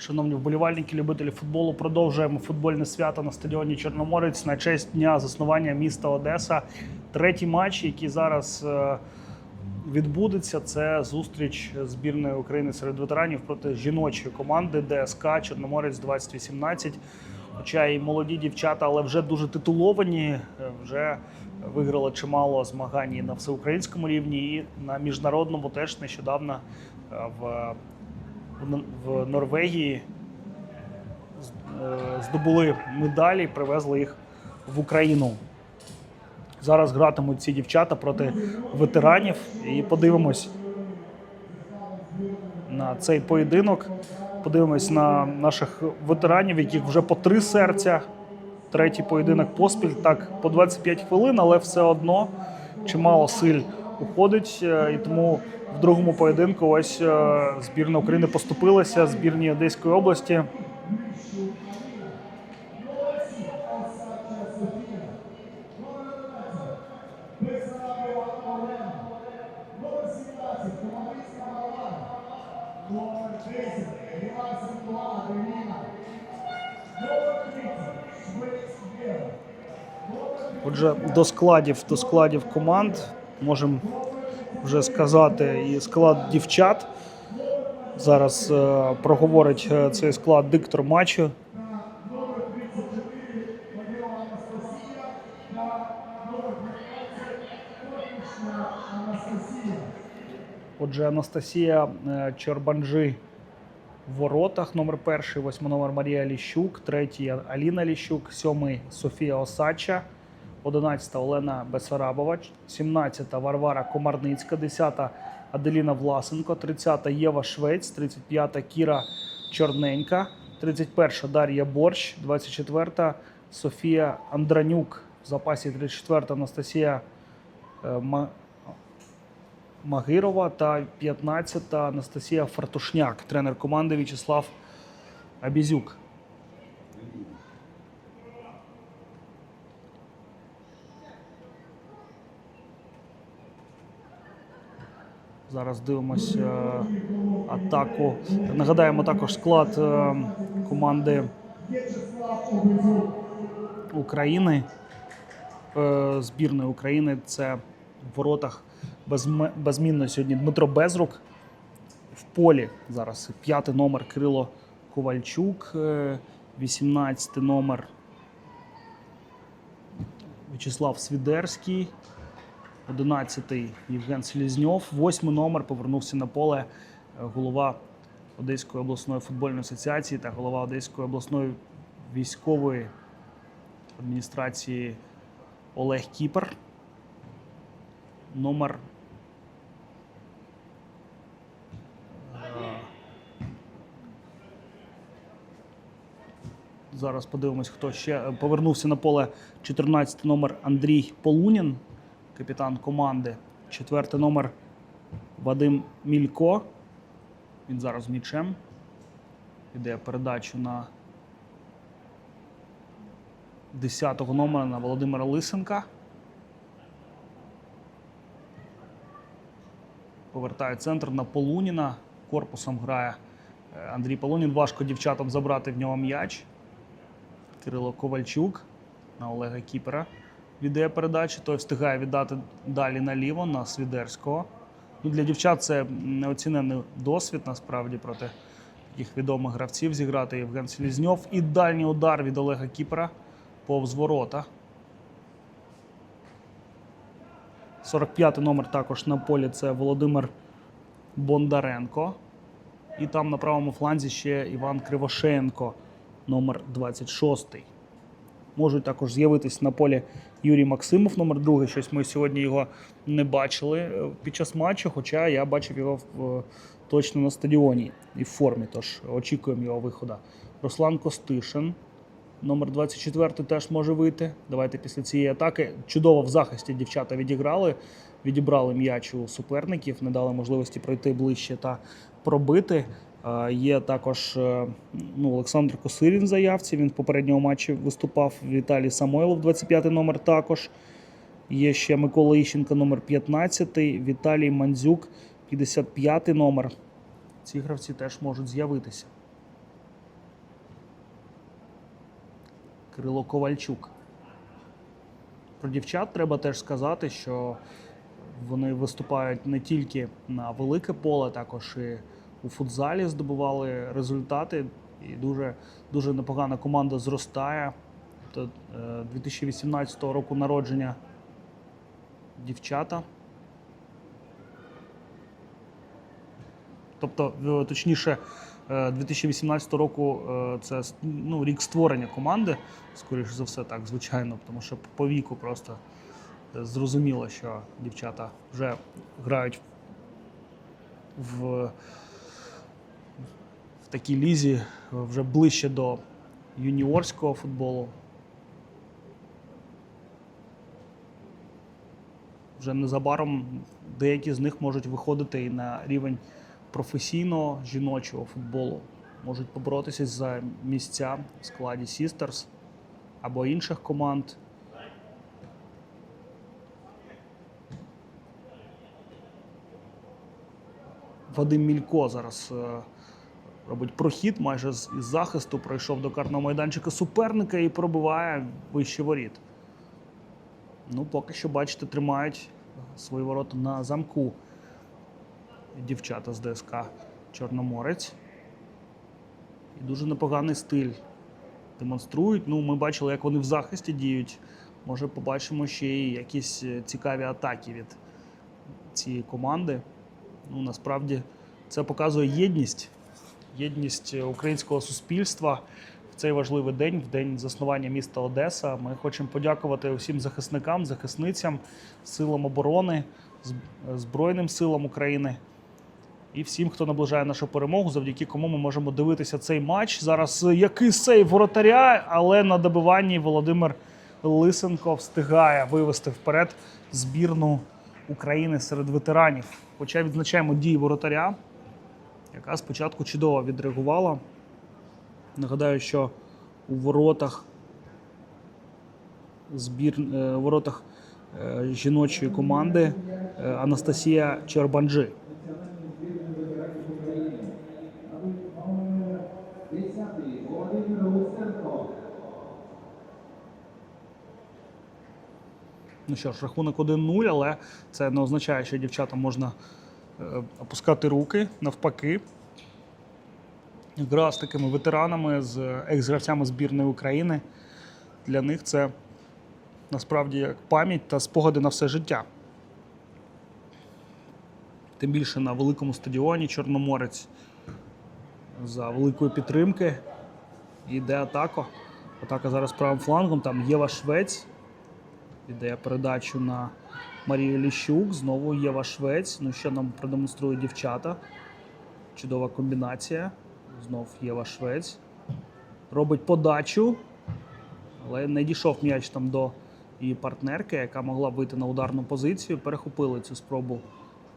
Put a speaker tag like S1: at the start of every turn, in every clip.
S1: Шановні вболівальники, любителі футболу, продовжуємо футбольне свято на стадіоні Чорноморець на честь дня заснування міста Одеса. Третій матч, який зараз е, відбудеться, це зустріч збірної України серед ветеранів проти жіночої команди ДСК Чорноморець 2018. Хоча і молоді дівчата, але вже дуже титуловані, е, вже виграли чимало змагань і на всеукраїнському рівні, і на міжнародному теж нещодавно е, в в Норвегії е, здобули медалі, привезли їх в Україну. Зараз гратимуть ці дівчата проти ветеранів і подивимось на цей поєдинок. Подивимось на наших ветеранів, яких вже по три серця. Третій поєдинок поспіль, так, по 25 хвилин, але все одно чимало силь уходить. е, І тому в другому поєдинку ось е, збірна України поступилася збірній Одеської області. Отже, до складів, до складів команд можемо вже сказати, і склад дівчат. Зараз е, проговорить е, цей склад диктор матчу. Отже, Анастасія е, Чорбанжи в воротах. Номер перший, восьмий номер Марія Ліщук, третій Аліна Ліщук, сьомий Софія Осача. 11 Олена Бесарабова, 17 Варвара Комарницька, 10 Аделіна Власенко, 30 Єва Швець, 35 Кіра Чорненька, 31 Дар'я Борщ, 24 Софія Андранюк. В запасі 34 Анастасія е, Магирова та 15 Анастасія Фартушняк, тренер команди В'ячеслав Абізюк. Зараз дивимося е, атаку. Нагадаємо також склад е, команди України е, збірної України. Це в воротах безмінно сьогодні Дмитро Безрук. В полі зараз п'ятий номер Кирило Ковальчук, е, 18 номер В'ячеслав Свідерський, 11-й Євген Селізньов, 8 номер повернувся на поле е, голова Одеської обласної футбольної асоціації та голова Одеської обласної військової адміністрації Олег Кіпер. Номер Зараз подивимось, хто ще повернувся на поле. 14 номер Андрій Полунін, капітан команди. Четвертий номер Вадим Мілько. Він зараз м'ячем. Іде передачу на 10-го номера на Володимира Лисенка. Повертає центр на Полуніна. Корпусом грає е, Андрій Полунін. Важко дівчатам забрати в нього м'яч. Кирило Ковальчук на Олега Кіпера віддає передачу. Той встигає віддати далі наліво на Свідерського. Ну, для дівчат це неоцінений досвід насправді проти таких відомих гравців зіграти Євген Селізньов. І дальній удар від Олега Кіпера повз ворота. 45-й номер також на полі це Володимир Бондаренко. І там на правому фланзі ще Іван Кривошеєнко, номер 26. Можуть також з'явитись на полі Юрій Максимов, номер 2. Щось ми сьогодні його не бачили е, під час матчу, хоча я бачив його в, е, точно на стадіоні і в формі, тож очікуємо його виходу. Руслан Костишин, номер 24 теж може вийти. Давайте після цієї атаки. Чудово в захисті дівчата відіграли, відібрали м'яч у суперників, не дали можливості пройти ближче та пробити. Є також е, ну, Олександр Косирін в заявці. Він в попередньому матчі виступав. Віталій Самойлов, 25 номер також. Є ще Микола Іщенко, номер 15, Віталій Мандзюк, 55 номер. Ці гравці теж можуть з'явитися. Кирило Ковальчук. Про дівчат треба теж сказати, що вони виступають не тільки на велике поле, також і у футзалі здобували результати. І дуже, дуже непогана команда зростає. Е, 2018 року народження дівчата. Тобто, е, точніше, е, 2018 року е, це ну, рік створення команди, скоріш за все, так, звичайно, тому що по віку просто е, зрозуміло, що дівчата вже грають в такій лізі е, вже ближче до юніорського футболу. Вже незабаром деякі з них можуть виходити і на рівень професійного жіночого футболу. Можуть поборотися за місця в складі Sisters або інших команд. Вадим Мілько зараз е, робить прохід майже з із захисту, пройшов до карного майданчика суперника і пробиває вище воріт. Ну, поки що, бачите, тримають свої ворота на замку дівчата з ДСК Чорноморець. І дуже непоганий стиль демонструють. Ну, ми бачили, як вони в захисті діють. Може, побачимо ще й якісь е, цікаві атаки від цієї команди. Ну, насправді це показує єдність, єдність українського суспільства в цей важливий день, в день заснування міста Одеса. Ми хочемо подякувати усім захисникам, захисницям, силам оборони, Збройним силам України і всім, хто наближає нашу перемогу, завдяки кому ми можемо дивитися цей матч. Зараз який сейв воротаря, але на добиванні Володимир Лисенко встигає вивести вперед збірну України серед ветеранів. Хоча відзначаємо дії воротаря, яка спочатку чудово відреагувала. Нагадаю, що у воротах збір е, воротах е, жіночої команди е, Анастасія Чербанджи.
S2: 10 Володимир Луценко.
S1: Ну що ж, рахунок 1-0, але це не означає, що дівчатам можна опускати руки навпаки. Гра з такими ветеранами, з екс-гравцями збірної України. Для них це насправді як пам'ять та спогади на все життя. Тим більше на великому стадіоні Чорноморець за великої підтримки. Йде атака. Атака зараз правим флангом. Там Єва Швець. Іде передачу на Марію Ліщук. Знову Єва Швець. Ну, що нам продемонструють дівчата. Чудова комбінація. Знов Єва Швець. Робить подачу. Але не дійшов м'яч там до її партнерки, яка могла вийти на ударну позицію. Перехопили цю спробу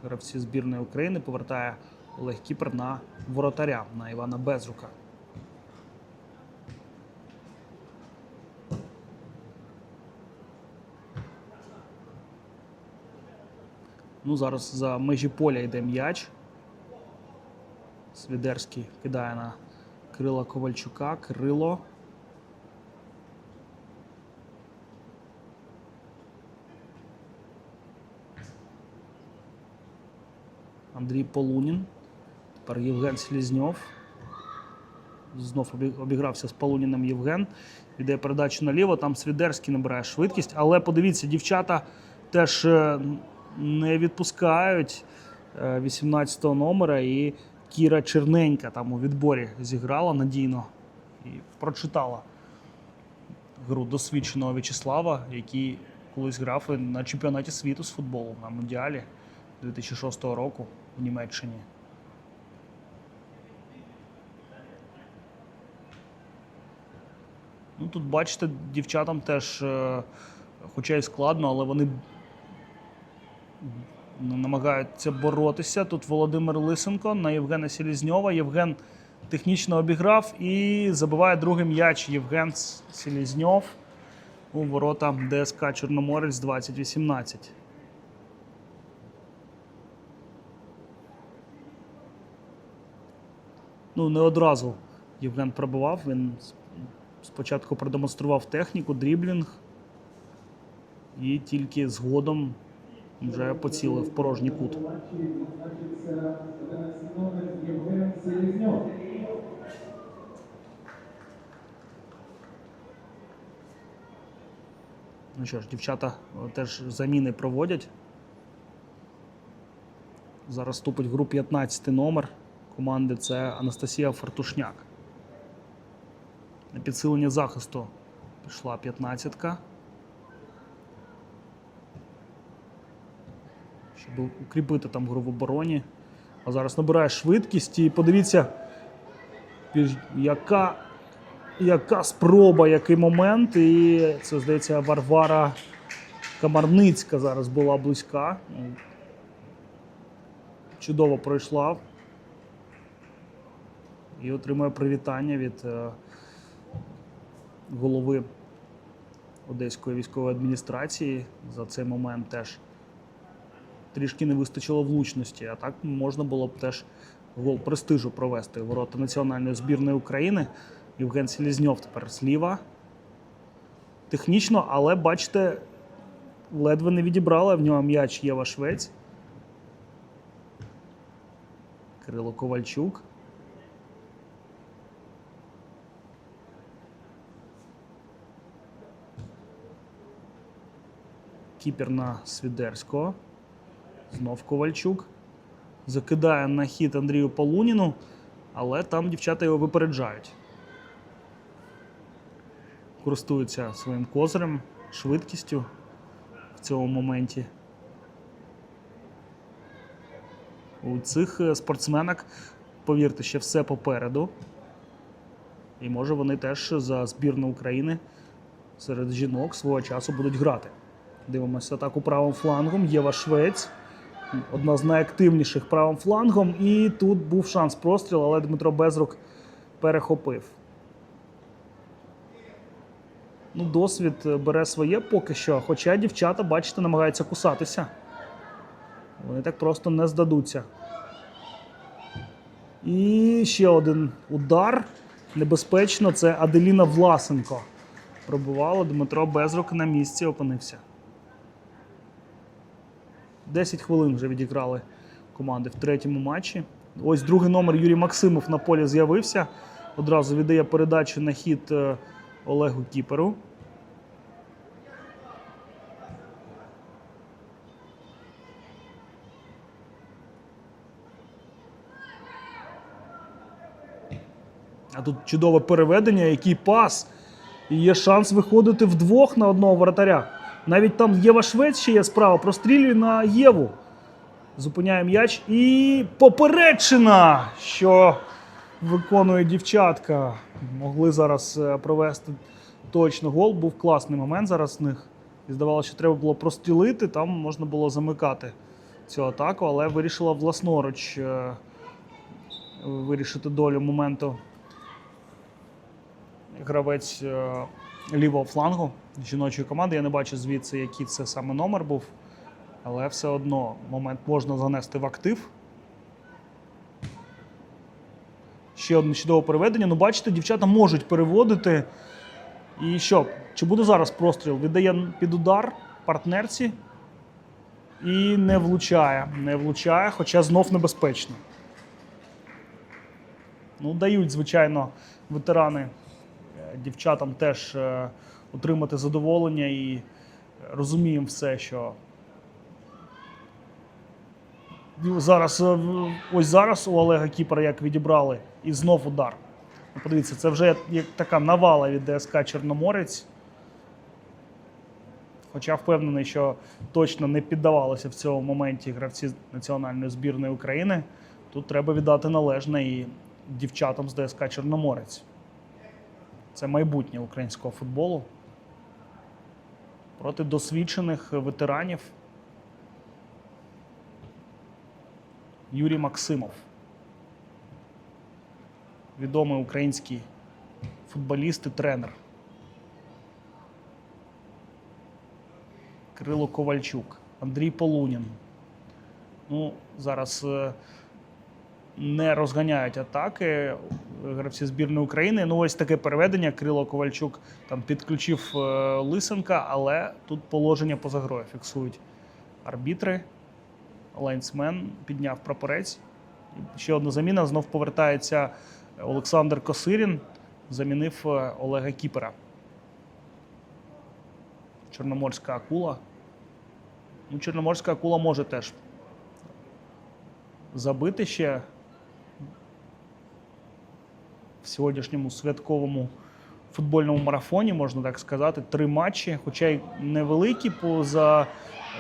S1: гравці збірної України. Повертає Олег Кіпер на воротаря на Івана Безрука. Ну, зараз за межі поля йде м'яч. Свідерський кидає на Крила Ковальчука. Крило. Андрій Полунін. Тепер Євген Слізньов. Знов обігрався з Полуніним Євген. Віддає передачу наліво. Там Свідерський набирає швидкість. Але подивіться, дівчата теж е, не відпускають е, 18-го номера. І Кіра Черненька там у відборі зіграла надійно і прочитала гру досвідченого В'ячеслава, який колись грав на чемпіонаті світу з футболу на Мундіалі 2006 року в Німеччині. Ну, тут, бачите, дівчатам теж, е, хоча й складно, але вони намагаються боротися. Тут Володимир Лисенко на Євгена Селізньова. Євген технічно обіграв і забиває другий м'яч Євген С- Селізньов у ворота ДСК Чорноморець 2018. Ну, не одразу Євген пробивав. Він Спочатку продемонстрував техніку, дріблінг, і тільки згодом вже поцілив порожній кут.
S2: матчі відзначився 11 номер Євген Селезньов.
S1: Ну що ж, дівчата е, теж заміни проводять. Зараз вступить в гру 15 номер команди це Анастасія Фартушняк. На підсилення захисту пішла 15-ка. Щоб укріпити там гру в обороні. А зараз набирає швидкість і подивіться, яка яка спроба, який момент. І це, здається, Варвара Камарницька зараз була близька. Ну, Чудово пройшла. І отримує привітання від е, голови Одеської військової адміністрації. За цей момент теж трішки не вистачило влучності, а так можна було б теж гол престижу провести ворота національної збірної України. Євген Селізньов тепер зліва. Технічно, але бачите, ледве не відібрала в нього м'яч Єва Швець. Кирило Ковальчук. Кіпер на Свідерського. Знов Ковальчук. Закидає на хід Андрію Полуніну, але там дівчата його випереджають. Користуються своїм козирем, швидкістю в цьому моменті. У цих е, спортсменок, повірте, ще все попереду. І може вони теж за збірну України серед жінок свого часу будуть грати. Дивимося атаку правим флангом. Єва Швець. Одна з найактивніших правим флангом. І тут був шанс прострілу, але Дмитро Безрук перехопив. Ну, досвід бере своє поки що. Хоча дівчата, бачите, намагаються кусатися. Вони так просто не здадуться. І ще один удар. Небезпечно. Це Аделіна Власенко. Пробувало Дмитро Безрук на місці опинився. 10 хвилин вже відіграли команди в третьому матчі. Ось другий номер Юрій Максимов на полі з'явився. Одразу віддає передачу на хід е, Олегу Кіперу. А тут чудове переведення, який пас. І є шанс виходити вдвох на одного воротаря. Навіть там Єва Швець ще є справа. Прострілює на Єву. Зупиняє м'яч. І попередчина, що виконує дівчатка. Могли зараз е, провести точно гол. Був класний момент зараз в них. І здавалося, що треба було прострілити, там можна було замикати цю атаку, але вирішила власноруч е, вирішити долю моменту гравець е, лівого флангу жіночої команди. Я не бачу звідси, який це саме номер був. Але все одно момент можна занести в актив. Ще одне чудове переведення. Ну, бачите, дівчата можуть переводити. І що? Чи буде зараз простріл? Віддає під удар партнерці і не влучає. Не влучає, хоча знов небезпечно. Ну, дають, звичайно, ветерани дівчатам теж е, отримати задоволення і розуміємо все, що зараз, е, ось зараз у Олега Кіпера як відібрали, і знов удар. Ну, Подивіться, це вже як така навала від ДСК Чорноморець. Хоча впевнений, що точно не піддавалися в цьому моменті гравці національної збірної України. Тут треба віддати належне і дівчатам з ДСК Чорноморець. Це майбутнє українського футболу. Проти досвідчених ветеранів Юрій Максимов. Відомий український футболіст і тренер. Кирило Ковальчук, Андрій Полунін. Ну, зараз е, не розганяють атаки. Гравці збірної України. Ну, ось таке переведення. Крило Ковальчук там підключив е, Лисенка, але тут положення поза грою фіксують арбітри. Лайнсмен підняв прапорець. Ще одна заміна. Знов повертається Олександр Косирін. Замінив е, Олега Кіпера. Чорноморська акула. Ну, Чорноморська акула може теж забити ще в сьогоднішньому святковому футбольному марафоні, можна так сказати, три матчі, хоча й невеликі поза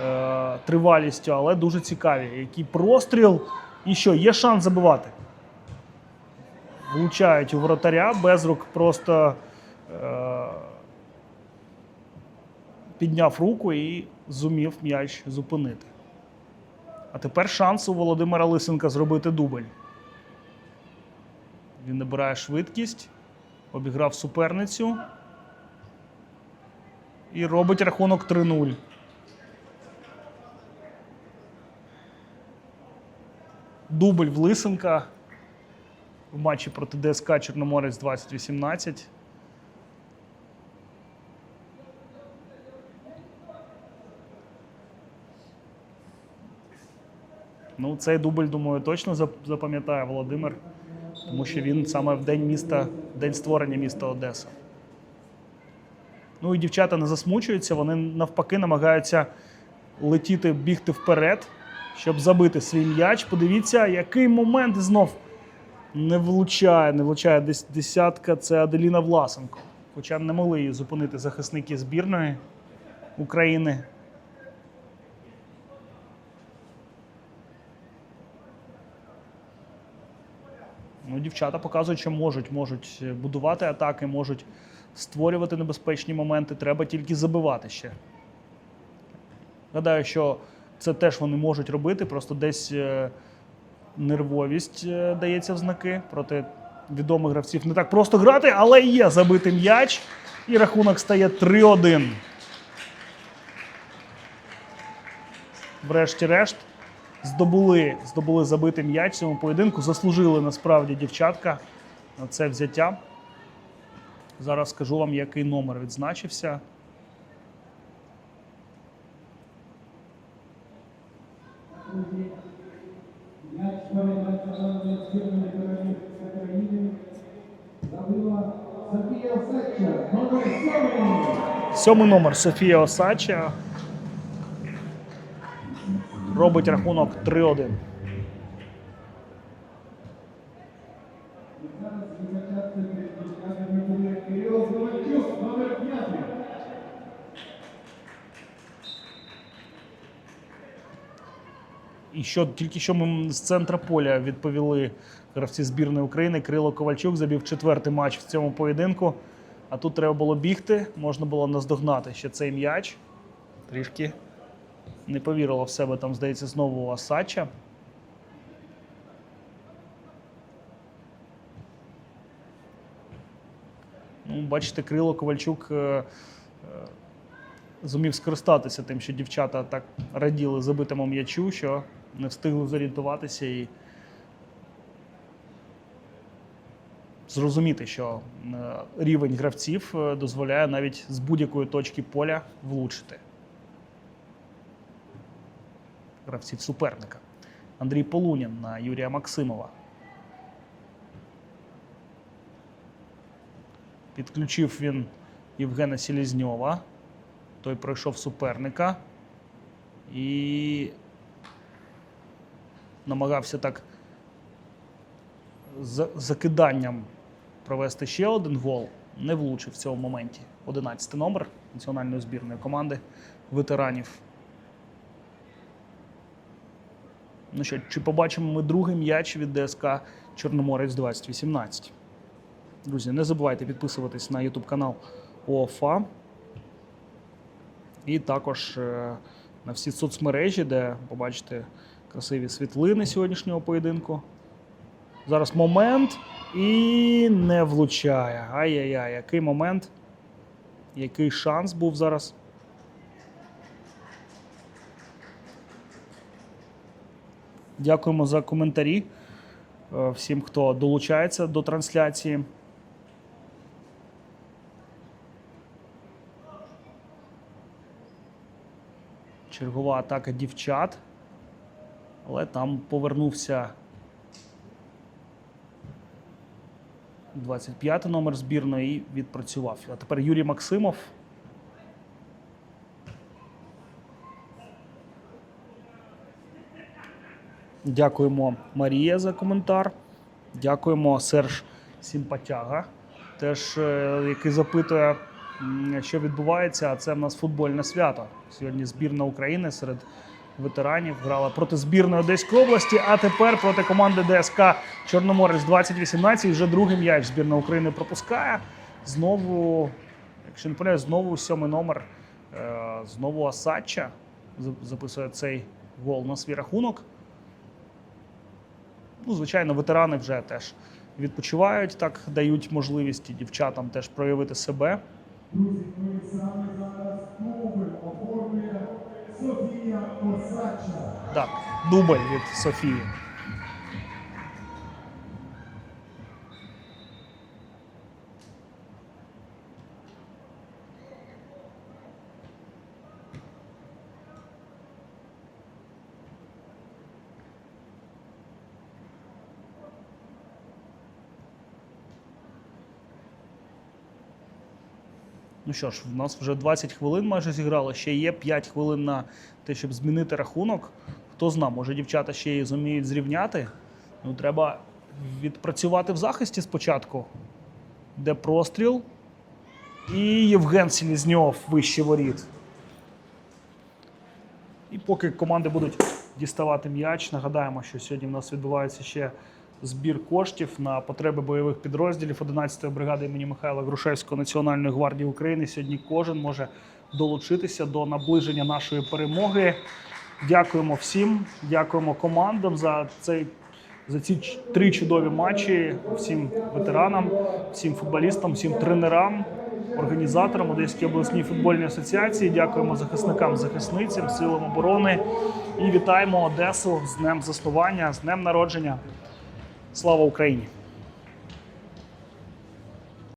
S1: е, тривалістю, але дуже цікаві. Який простріл, і що, є шанс забивати. Влучають у воротаря, Безрук просто е, підняв руку і зумів м'яч зупинити. А тепер шанс у Володимира Лисенка зробити дубль. Він набирає швидкість, обіграв суперницю і робить рахунок 3-0. Дубль в Лисенка в матчі проти ДСК Чорноморець 2018. Ну, цей дубль, думаю, точно запам'ятає Володимир, тому що він саме в день міста, день створення міста Одеса. Ну і дівчата не засмучуються, вони навпаки намагаються летіти, бігти вперед, щоб забити свій м'яч. Подивіться, який момент знов не влучає, не влучає десь десятка. Це Аделіна Власенко. Хоча не могли її зупинити захисники збірної України. Ну, дівчата показують, що можуть, можуть будувати атаки, можуть створювати небезпечні моменти. Треба тільки забивати ще. Гадаю, що це теж вони можуть робити, просто десь е, нервовість е, дається в знаки проти відомих гравців. Не так просто грати, але є забитий м'яч. І рахунок стає 3-1. Врешті-решт здобули, здобули забитий м'яч цьому поєдинку. Заслужили насправді дівчатка на це взяття. Зараз скажу вам, який номер відзначився.
S2: М'яч передач національної збірної України України забила Софія Сеча, номер 7.
S1: Сьомий номер Софія Осача. Робить рахунок 3-1.
S2: Зараз визначатися перед дівчатами буде Кирило Ковальчук, номер 5.
S1: І що тільки що ми з центра поля відповіли гравці збірної України. Крило Ковальчук забив четвертий матч в цьому поєдинку. А тут треба було бігти, можна було наздогнати ще цей м'яч. Трішки не повірила в себе, там, здається, знову Асача. Ну, бачите, Крило Ковальчук е, е, зумів скористатися тим, що дівчата так раділи забитому м'ячу, що не встигли зорієнтуватися і зрозуміти, що е, рівень гравців дозволяє навіть з будь-якої точки поля влучити. Гравців суперника. Андрій Полунін на Юрія Максимова. Підключив він Євгена Селізньова. Той пройшов суперника і намагався так за закиданням провести ще один гол. Не влучив в цьому моменті. 11 номер національної збірної команди ветеранів. Ну що, чи побачимо ми другий м'яч від ДСК Чорноморець 2018? Друзі, не забувайте підписуватись на YouTube канал ОФА. І також е, на всі соцмережі, де побачите красиві світлини сьогоднішнього поєдинку. Зараз момент і не влучає. Ай-яй-яй, який момент, який шанс був зараз. Дякуємо за коментарі. е, всім, хто долучається до трансляції. Чергова атака дівчат. Але там повернувся 25-й номер збірної і відпрацював. А тепер Юрій Максимов. Дякуємо Марія за коментар. Дякуємо Серж Сімпатяга, теж е, який запитує, що відбувається. А це в нас футбольне свято. Сьогодні збірна України серед ветеранів грала проти збірної Одеської області, а тепер проти команди ДСК Чорноморець 2018. Вже другий м'яч збірна України пропускає. Знову, якщо не помиляюсь, знову сьомий номер. е, Знову Асача записує цей гол на свій рахунок. Ну, звичайно, ветерани вже теж відпочивають, так дають можливість дівчатам теж проявити себе.
S2: Друзі, ми саме зараз дубль оформлює Софія Осадча.
S1: Так, дубль від Софії. Ну що ж, в нас вже 20 хвилин майже зіграло. Ще є 5 хвилин на те, щоб змінити рахунок. Хто зна, може дівчата ще й зуміють зрівняти. Ну, треба відпрацювати в захисті спочатку, де простріл. І Євген Селізньов вище воріт. І поки команди будуть діставати м'яч, нагадаємо, що сьогодні в нас відбувається ще збір коштів на потреби бойових підрозділів 11-ї бригади імені Михайла Грушевського Національної гвардії України. Сьогодні кожен може долучитися до наближення нашої перемоги. Дякуємо всім, дякуємо командам за цей. За ці три чудові матчі всім ветеранам, всім футболістам, всім тренерам, організаторам Одеської обласній футбольній асоціації. Дякуємо захисникам, захисницям, силам оборони і вітаємо Одесу з днем заснування, з днем народження. Слава Україні!